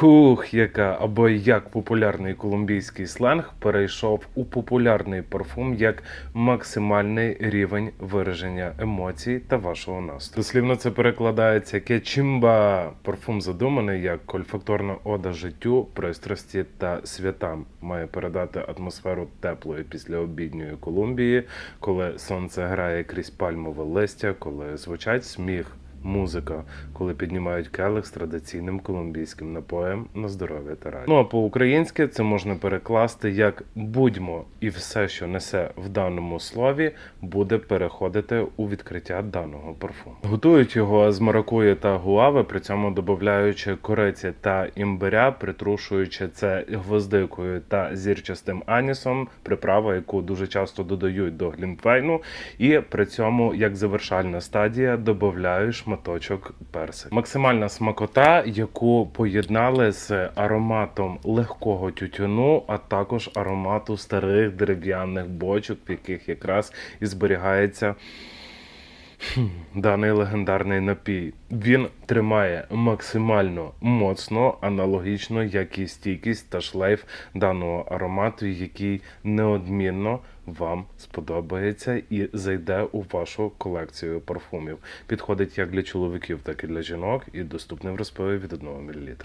Хух, яка або як популярний колумбійський сленг перейшов у популярний парфум як максимальний рівень вираження емоцій та вашого настрою. Дослівно це перекладається кечімба. Парфум задуманий як кольфакторна ода життю, пристрасті та святам. Має передати атмосферу теплої післяобідньої Колумбії, коли сонце грає крізь пальмове листя, коли звучать сміх. Музика, коли піднімають келих з традиційним колумбійським напоєм на здоров'я та радість. Ну а по-українськи це можна перекласти як будьмо, і все, що несе в даному слові, буде переходити у відкриття даного парфуму. Готують його з маракуї та гуави, при цьому додаючи кориці та імбиря, притрушуючи це гвоздикою та зірчастим анісом, приправа, яку дуже часто додають до глінтвейну, і при цьому, як завершальна стадія, додають шматочок персик. Максимальна смакота, яку поєднали з ароматом легкого тютюну, а також аромату старих дерев'яних бочок, в яких якраз і зберігається. Даний легендарний напій він тримає максимально моцно, аналогічно як і стійкість та шлейф даного аромату, який неодмінно вам сподобається і зайде у вашу колекцію парфумів. Підходить як для чоловіків, так і для жінок, і доступний в розпиві від 1 мл.